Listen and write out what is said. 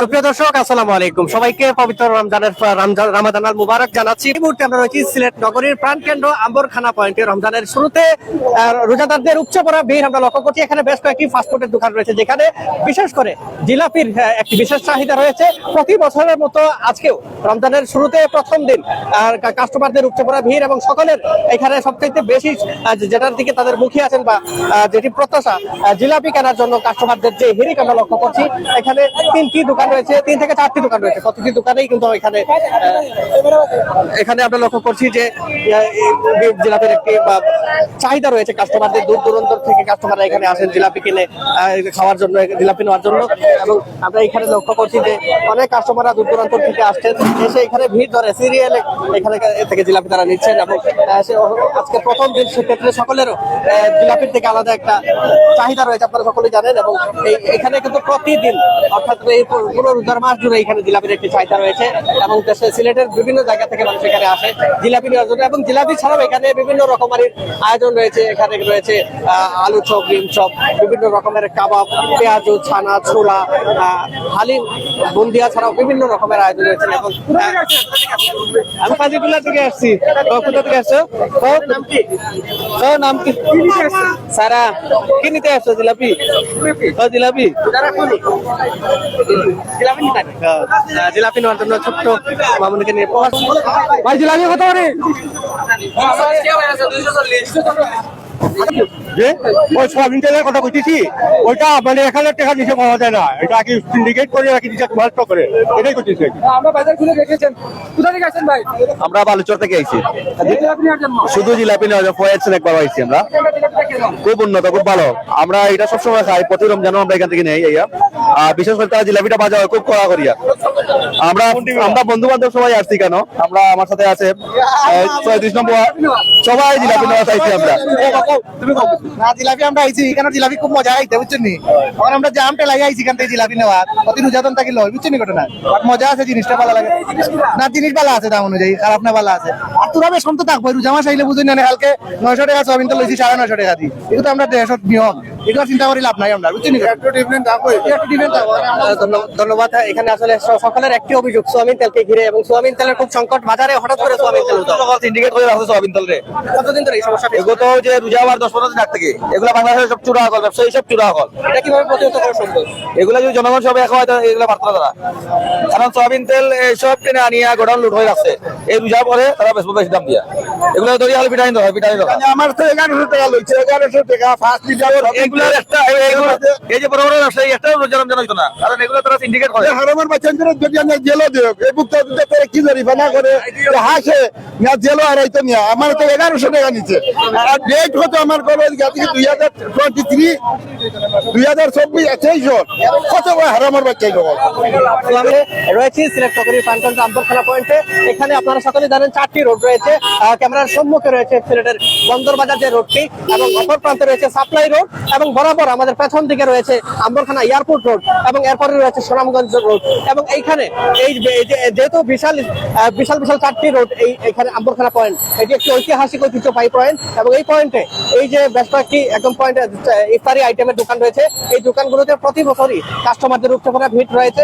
সুপ্রিয় দর্শক, আসসালামু আলাইকুম। সবাইকে পবিত্র রমজানের রমজান রামাদান আল মুবারক জানাচ্ছি। এই মুহূর্তে আমরা রয়েছি সিলেট নগরীর প্রাণকেন্দ্র আম্বরখানা পয়েন্টে। রমজানের শুরুতে রোজাদারদের পড়া ভিড় আমরা লক্ষ্য করছি। এখানে বেশ কয়েকটি ফাস্টফুডের দোকান রয়েছে, যেখানে বিশেষ করে জিলাপির একটি বিশেষ চাহিদা রয়েছে। প্রতি বছরের মতো আজকেও রমজানের শুরুতে প্রথম দিন, আর কাস্টমারদের উপচে পড়া ভিড় এবং সকলের এখানে সবচাইতে বেশি যেটার দিকে তাদের মুখে আছেন বা যেটি প্রত্যাশা জিলাপি কেনার জন্য কাস্টমারদের যে হিরিক আমরা লক্ষ্য করছি, এখানে তিনটি দোকান রয়েছে, তিন থেকে চারটি দোকান রয়েছে। প্রতিটি দোকানেই কিন্তু এখানে এখানে আমরা লক্ষ্য করছি যে জিলাপির একটি চাহিদা রয়েছে কাস্টমারদের দূর দূরান্ত থেকে কাস্টমাররা এখানে আসেন জিলাপি কিনে খাওয়ার জন্য, জিলাপি নেওয়ার জন্য। এবং আমরা এখানে লক্ষ্য করছি যে, অনেক কাস্টমাররা দূর দূরান্ত থেকে আসছেন। এসে এখানে ভিড় ধরে, সিরিয়ালে এখানে থেকে জিলাপি তারা নিচ্ছেন এবং সে- আজকে প্রথম দিন, সেক্ষেত্রে সকলেরও জিলাপির থেকে আলাদা একটা চাহিদা রয়েছে, আপনারা সকলে জানেন। এবং এখানে কিন্তু প্রতিদিন, অর্থাৎ এই পুরো রোজার মাস জুড়ে এখানে জিলাপির একটি চাহিদা রয়েছে এবং দেশে সিলেটের বিভিন্ন জায়গা থেকে মানুষ এখানে আসে জিলাপি নেওয়ার জন্য। এবং জিলাপি ছাড়াও এখানে বিভিন্ন রকমের আয়োজন রয়েছে। এখানে রয়েছে আলু চপ, ডিম চপ, বিভিন্ন রকমের কাবাব, পেঁয়াজু, ছানা, ছোলা হালিম, বুন্দিয়া ছাড়াও বিভিন্ন রকমের আয়োজন রয়েছে। এবং আমি কাজীপুলা থেকে আসছি। কোথা থেকে আসছো? নাম কি? নাম কি নিতে আসছো জিলাপি? ও জিলাপি হ্যাঁ, জিলাপি নেওয়ার জন্য ছোট্ট মামুনিকে নিয়ে ভাই জিলাপি কত করে? যে? ওই সোয়াবিন তেলের কথা ওইটা মানে এক হাজার টাকা নিচে পাওয়া যায় না। এটা কি সিন্ডিকেট করে নাকি নিচে নষ্ট করে। এটাই করতেছি আমরা বাজার খুলে রেখেছেন কোথা থেকে আসেন ভাই? আমরা বালুচর থেকে আইছি। জন্য। শুধু জিলাপি নেওয়া যায় ফয়েছেন একবার আইছি আমরা? খুব উন্নত খুব ভালো। আমরা এটা সবসময় খাই। প্রতি রমজানও আমরা এখান থেকে নেই ইয়া আর বিশেষ করে তারা জিলাপিটা ভাজা হয় খুব কড়া করিয়া। আমরা আমরা বন্ধু বান্ধব সবাই আসছি কেন? আমরা আমার সাথে আছে ছয়ত্রিশ নম্বর সবাই জিলাপি নেওয়া চাইছি আমরা। না জিলাপি আমরা আইছি এখানে জিলাপি খুব মজা আইতে বুঝছেন নি? এখন আমরা জামটা লাগে আইছি এখান থেকে জিলাপি নেওয়া অতি নির্যাতন থাকি লয় বুঝছেন নি ঘটনা? বাট মজা আছে জিনিসটা ভালো লাগে। না জিনিস ভালো আছে দাম অনুযায়ী খারাপ না ভালো আছে। আর তোরা বেশ তো থাকব রুজামা চাইলে বুঝুন না কালকে নয়শো টাকা সোয়াবিন তো লইছি সাড়ে নয়শো টাকা দিই তো আমরা দেড়শো নিয়ম। এগুলো চিন্তা করি লাভ নাই আমরা বুঝছেন ধন্যবাদ এখানে আসলে সকলের একটি অভিযোগ সোয়াবিন তেলকে ঘিরে এবং সোয়াবিন তেলের খুব সংকট বাজারে হঠাৎ করে সোয়াবিন তেল করে রাখছে সোয়াবিন তেল রে? কতদিন ধরে এই সমস্যা এগুলো তো যে রোজা আবার দশ পনেরো দিন আগ থেকে। এগুলো বাংলাদেশের সব চূড়া হল ব্যবসায়ী সব চূড়া হল। এটা কীভাবে প্রতিহত করা সম্ভব? এগুলো যদি জনগণ সব এক হয় এগুলো পারত না। তারা কারণ সয়াবিন তেল সব টেনে আনিয়া গোডাউন লুট হয়ে রাখছে এই রোজা পরে তারা বেশ বেশি দাম দিয়া। এগুলো দরিয়া হলে হয় আমার তো এগারোশো টাকা লইছে এগারোশো টাকা ফার্স্ট লিটার এগুলার একটা এই- যে বড় বড় ব্যবসায়ী একটা রোজা রমজান হইতো না। কারণ এগুলো তারা সিন্ডিকেট করে। হারামের বাচ্চাদের যদি আমরা জেলো দেব এই বুকটা দিতে করে কি জরিমানা করে? হাসে না জেলো আর নিয়া আমার তো এগারোশো টাকা নিচ্ছে। আর ডেট হতো আমার কবে? দুই হাজার টোয়েন্টি থ্রি দুই হাজার চব্বিশ তেইশ কত বড় হারামের বাচ্চাই লোক আমি রয়েছি সিলেক্ট নগরীর প্রাণকেন্দ্র আম্বরখানা পয়েন্টে। এখানে আপনারা সকলে জানেন চারটি রোড রয়েছে। ক্যামেরার সম্মুখে রয়েছে সিলেটের বন্দরবাজার যে রোডটি এবং অপর প্রান্তে রয়েছে সাপ্লাই রোড এবং বরাবর আমাদের পেছন দিকে রয়েছে আম্বরখানা এয়ারপোর্ট রোড এবং এরপরে রয়েছে সুনামগঞ্জ রোড এবং এইখানে এই যেহেতু বিশাল বিশাল বিশাল চারটি রোড এই এখানে আম্বরখানা পয়েন্ট, এটি একটি ঐতিহাসিক ঐতিহ্যবাহী পয়েন্ট এবং এই পয়েন্টে এই যে বেশ কয়েকটি একদম পয়েন্টে ইফতারি আইটেমের দোকান রয়েছে। এই দোকানগুলোতে প্রতি বছরই কাস্টমারদের উচ্চ করা ভিড় রয়েছে।